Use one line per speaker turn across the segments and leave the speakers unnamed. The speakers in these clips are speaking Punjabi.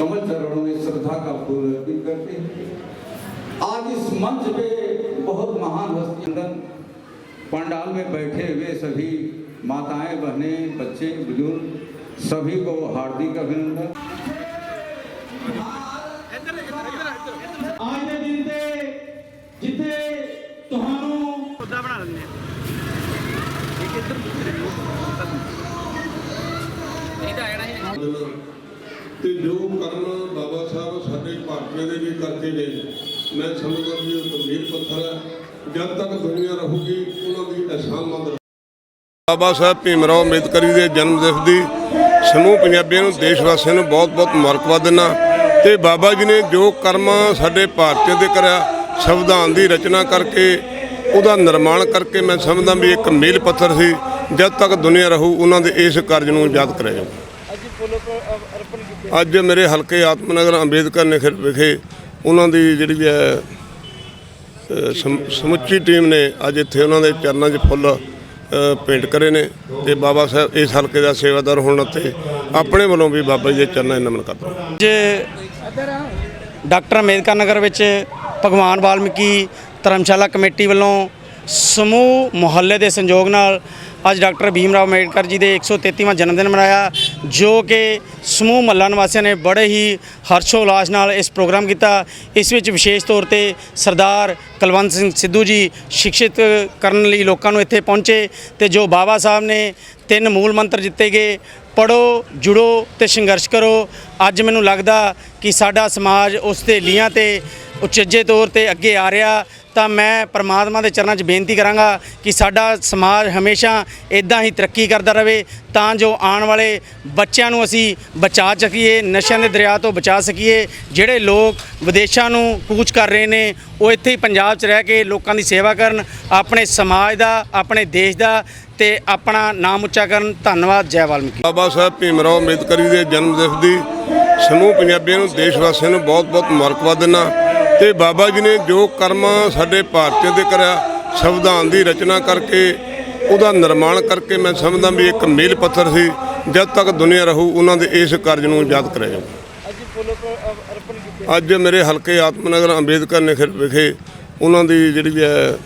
कमल चरणों में श्रद्धा का फूल अर्पित करते हैं आज इस मंच पे बहुत महान हस्ती अंदर पंडाल में बैठे हुए सभी माताएं बहनें बच्चे बुजुर्ग सभी को हार्दिक अभिनंदन
ਅੱਜ ਦੇ ਦਿਨ ਤੇ ਜਿੱਥੇ ਤੁਹਾਨੂੰ
ਖੁੱਦਾ ਬਣਾ ਲੈਂਦੇ ਆ ਇੱਕ ਇੱਧਰ ਦੂਸਰੇ ਨੂੰ ਨਹੀਂ ਤਾਂ ਆਣਾ ਹੀ
ਤੇ ਜੋ ਕਰਮ ਬਾਬਾ ਸਾਹਿਬ ਸਾਡੇ ਭਾਰਤ ਦੇ ਵੀ ਕਰਕੇ ਗਏ ਮੈਂ ਸਮਝਦਾ ਵੀ ਉਹ ਗੰਭੀਰ ਪੱਥਰ ਹੈ। ਜਦ ਤੱਕ ਦੁਨੀਆ ਰਹੂਗੀ, ਉਹਨਾਂ ਦੀ ਅਹਿਸਾਨਮੰਦ ਬਾਬਾ ਸਾਹਿਬ ਭੀਮ ਰਾਓ ਅੰਬੇਦਕਰ ਦੇ ਜਨਮ ਦਿਵਸ ਦੀ ਸਮੂਹ ਪੰਜਾਬੀਆਂ ਨੂੰ, ਦੇਸ਼ ਵਾਸੀਆਂ ਨੂੰ ਬਹੁਤ-ਬਹੁਤ ਮੁਬਾਰਕਬਾਦ ਦਿੰਦਾ ਤੇ ਬਾਬਾ ਜੀ ਨੇ ਜੋ ਕਰਮ ਸਾਡੇ ਭਾਰਤੀਆਂ ਦੇ ਕਰਿਆ, ਸੰਵਿਧਾਨ ਦੀ ਰਚਨਾ ਕਰਕੇ, ਉਹਦਾ ਨਿਰਮਾਣ ਕਰਕੇ, ਮੈਂ ਸਮਝਦਾ ਵੀ ਇੱਕ ਮੀਲ ਪੱਥਰ ਸੀ। ਜਦ ਤੱਕ ਦੁਨੀਆ ਰਹੂ, ਉਹਨਾਂ ਦੇ ਇਸ ਕਾਰਜ ਨੂੰ ਯਾਦ ਕਰਿਆ ਜਾਊ ਅੱਜ ਮੇਰੇ ਹਲਕੇ ਆਤਮਨਗਰ ਅੰਬੇਦਕਰ ਨਗਰ ਵਿਖੇ ਉਹਨਾਂ ਦੀ ਜਿਹੜੀ ਹੈ ਸਮੁੱਚੀ ਟੀਮ ਨੇ ਅੱਜ ਇੱਥੇ ਉਹਨਾਂ ਦੇ ਚਰਨਾਂ 'ਚ ਫੁੱਲ ਭੇਂਟ ਕਰੇ ਨੇ ਤੇ ਬਾਬਾ ਸਾਹਿਬ ਇਸ ਹਲਕੇ ਦਾ ਸੇਵਾਦਾਰ ਹੋਣ ਅਤੇ ਆਪਣੇ ਵੱਲੋਂ ਵੀ ਬਾਬਾ ਜੀ ਦੇ ਚਰਨਾਂ 'ਚ ਨਮਨ ਕਰਦਾ
ਅੱਜ ਡਾਕਟਰ ਅੰਬੇਦਕਰ ਨਗਰ ਵਿੱਚ ਭਗਵਾਨ ਵਾਲਮੀਕੀ ਧਰਮਸ਼ਾਲਾ ਕਮੇਟੀ ਵੱਲੋਂ ਸਮੂਹ ਮੁਹੱਲੇ ਦੇ ਸੰਯੋਗ ਨਾਲ ਅੱਜ ਡਾਕਟਰ ਭੀਮ ਰਾਓ ਅੰਬੇਦਕਰ ਜੀ ਦੇ 133ਵਾਂ ਜਨਮ ਦਿਨ ਮਨਾਇਆ ਜੋ ਕਿ ਸਮੂਹ ਮਹੱਲਾ ਨਿਵਾਸੀਆਂ ਨੇ ਬੜੇ ਹੀ ਹਰਸ਼ੋਲਾਸ ਨਾਲ ਇਸ ਪ੍ਰੋਗਰਾਮ ਕੀਤਾ। ਇਸ ਵਿੱਚ ਵਿਸ਼ੇਸ਼ ਤੌਰ ਤੇ ਸਰਦਾਰ ਕੁਲਵੰਤ ਸਿੰਘ ਸਿੱਧੂ ਜੀ ਸਿੱਖਿਤ ਕਰਨ ਲਈ ਲੋਕਾਂ ਨੂੰ ਇੱਥੇ ਪਹੁੰਚੇ ਤੇ ਜੋ ਬਾਬਾ ਸਾਹਿਬ ਨੇ ਤਿੰਨ ਮੂਲ ਮੰਤਰ ਦਿੱਤੇ ਗਏ ਪੜੋ ਜੁੜੋ ਤੇ ਸੰਘਰਸ਼ ਕਰੋ। ਅੱਜ ਮੈਨੂੰ ਲੱਗਦਾ ਕਿ ਸਾਡਾ ਸਮਾਜ ਉਸ ਦੇ ਲੀਹਾਂ ਤੇ ਉਚੇਜੇ ਤੌਰ ਤੇ ਅੱਗੇ ਆ ਰਿਹਾ। ਤਾਂ ਮੈਂ ਪ੍ਰਮਾਤਮਾ ਦੇ ਚਰਨਾਂ 'ਚ ਬੇਨਤੀ ਕਰਾਂਗਾ ਕਿ ਸਾਡਾ ਸਮਾਜ ਹਮੇਸ਼ਾ ਇਦਾਂ ਹੀ ਤਰੱਕੀ ਕਰਦਾ ਰਹੇ ਤਾਂ ਜੋ ਆਉਣ ਵਾਲੇ ਬੱਚਿਆਂ ਨੂੰ ਅਸੀਂ ਬਚਾ ਸਕੀਏ, ਨਸ਼ਿਆਂ ਦੇ ਦਰਿਆ ਤੋਂ ਬਚਾ ਸਕੀਏ। ਜਿਹੜੇ ਲੋਕ ਵਿਦੇਸ਼ਾਂ ਨੂੰ ਕੂਚ ਕਰ ਰਹੇ ਨੇ, ਉਹ ਇੱਥੇ ਹੀ ਪੰਜਾਬ 'ਚ ਰਹਿ ਕੇ ਲੋਕਾਂ ਦੀ ਸੇਵਾ ਕਰਨ, ਆਪਣੇ ਸਮਾਜ ਦਾ, ਆਪਣੇ ਦੇਸ਼ ਦਾ ਤੇ ਆਪਣਾ ਨਾਮ ਉੱਚਾ ਕਰਨ। ਧੰਨਵਾਦ, ਜੈ ਵਾਲਮੀਕੀ।
ਬਾਬਾ ਸਾਹਿਬ, ਭੀਮ ਰਾਓ ਅੰਬੇਦਕਰ ਜੀ ਦੇ ਜਨਮ ਦਿਵਸ ਦੀ ਸਮੂਹ ਪੰਜਾਬੀਆਂ ਨੂੰ ਦੇਸ਼ ਵਾਸੀਆਂ ਨੂੰ ਬਹੁਤ-ਬਹੁਤ ਮੁਬਾਰਕਬਾਦ ਦਿੰਦਾ। ਤੇ ਬਾਬਾ ਜੀ ਨੇ ਜੋ ਕਰਮ ਸਾਡੇ ਭਾਰਤ ਦੇ ਕਰਿਆ, ਸੰਵਿਧਾਨ ਦੀ ਰਚਨਾ ਕਰਕੇ, ਉਹਦਾ ਨਿਰਮਾਣ ਕਰਕੇ ਮੈਂ ਸਮਝਦਾ ਵੀ ਇੱਕ ਮੀਲ ਪੱਥਰ ਸੀ, ਜਦ ਤੱਕ ਦੁਨੀਆ ਰਹੂ, ਉਹਨਾਂ ਦੇ ਇਸ ਕਾਰਜ ਨੂੰ ਯਾਦ ਕਰਿਆ ਜਾਊ। ਅੱਜ ਮੇਰੇ ਹਲਕੇ ਆਤਮਨਗਰ ਅੰਬੇਦਕਰ ਨੇ ਵਿਖੇ, ਉਹਨਾਂ ਦੀ ਜਿਹੜੀ ਹੈ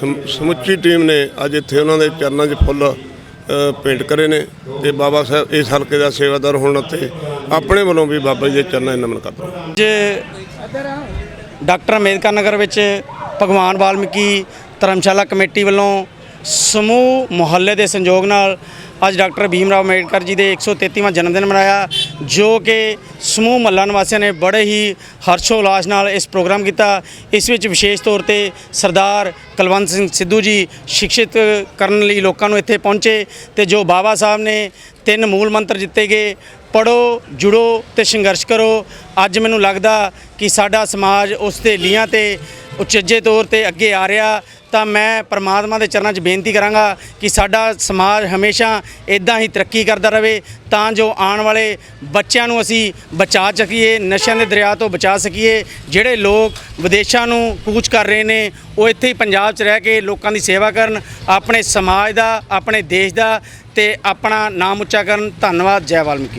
ਸਮ- ਸਮੁੱਚੀ ਟੀਮ ਨੇ ਅੱਜ ਇੱਥੇ ਉਹਨਾਂ ਦੇ ਚਰਨਾਂ 'ਚ ਫੁੱਲ ਅ, ਕਰੇ ਨੇ ਤੇ ਬਾਬਾ ਸਾਹਿਬ ਇਸ ਹਲਕੇ ਦਾ ਸੇਵਾਦਾਰ ਹੋਣ ਅਤੇ ਆਪਣੇ ਵੱਲੋਂ ਵੀ ਬਾਬਾ ਜੀ ਦੇ ਚਰਨਾਂ 'ਚ ਨਮਨ ਕਰਦਾ
ਅੱਜ ਡਾਕਟਰ ਅੰਬੇਦਕਰ ਨਗਰ ਵਿੱਚ ਭਗਵਾਨ ਵਾਲਮੀਕੀ ਧਰਮਸ਼ਾਲਾ ਕਮੇਟੀ ਵੱਲੋਂ ਸਮੂਹ ਮੁਹੱਲੇ ਦੇ ਸੰਯੋਗ ਨਾਲ ਅੱਜ ਡਾਕਟਰ ਭੀਮ ਰਾਓ ਅੰਬੇਡਕਰ ਜੀ ਦੇ 133ਵਾਂ ਜਨਮ ਦਿਨ ਮਨਾਇਆ, ਜੋ ਕਿ ਸਮੂਹ ਮਹੱਲਾ ਨਿਵਾਸੀਆਂ ਨੇ ਬੜੇ ਹੀ ਹਰਸ਼ੋ ਹਰਸ਼ੋਲਾਸ ਨਾਲ ਇਸ ਪ੍ਰੋਗਰਾਮ ਕੀਤਾ। ਇਸ ਵਿੱਚ ਵਿਸ਼ੇਸ਼ ਤੌਰ ਤੇ ਸਰਦਾਰ ਕੁਲਵੰਤ ਸਿੰਘ ਸਿੱਧੂ ਜੀ ਸਿੱਖਿਤ ਕਰਨ ਲਈ ਲੋਕਾਂ ਨੂੰ ਇੱਥੇ ਪਹੁੰਚੇ ਤੇ ਜੋ ਬਾਬਾ ਸਾਹਿਬ ਨੇ ਤਿੰਨ ਮੂਲ ਮੰਤਰ ਦਿੱਤੇ ਗਏ ਪੜੋ ਜੁੜੋ ਤੇ ਸੰਘਰਸ਼ ਕਰੋ। ਅੱਜ ਮੈਨੂੰ ਲੱਗਦਾ ਕਿ ਸਾਡਾ ਸਮਾਜ ਉਸ ਦੇ ਲੀਹਾਂ ਤੇ ਉਚੇਜੇ ਤੌਰ ਤੇ ਅੱਗੇ ਆ ਰਿਹਾ, ਤਾਂ ਮੈਂ ਪ੍ਰਮਾਤਮਾ ਦੇ ਚਰਨਾਂ 'ਚ ਬੇਨਤੀ ਕਰਾਂਗਾ ਕਿ ਸਾਡਾ ਸਮਾਜ ਹਮੇਸ਼ਾ ਇਦਾਂ ਹੀ ਤਰੱਕੀ ਕਰਦਾ ਰਹੇ ਤਾਂ ਜੋ ਆਉਣ ਵਾਲੇ ਬੱਚਿਆਂ ਨੂੰ ਅਸੀਂ ਬਚਾ ਸਕੀਏ, ਨਸ਼ਿਆਂ ਦੇ ਦਰਿਆ ਤੋਂ ਬਚਾ ਸਕੀਏ। ਜਿਹੜੇ ਲੋਕ ਵਿਦੇਸ਼ਾਂ ਨੂੰ ਕੂਚ ਕਰ ਰਹੇ ਨੇ, ਉਹ ਇੱਥੇ ਹੀ ਪੰਜਾਬ 'ਚ ਰਹਿ ਕੇ ਲੋਕਾਂ ਦੀ ਸੇਵਾ ਕਰਨ, ਆਪਣੇ ਸਮਾਜ ਦਾ, ਆਪਣੇ ਦੇਸ਼ ਦਾ, ਤੇ ਆਪਣਾ ਨਾਮ ਉੱਚਾ ਕਰਨ। ਧੰਨਵਾਦ, ਜੈ ਵਾਲਮੀਕੀ।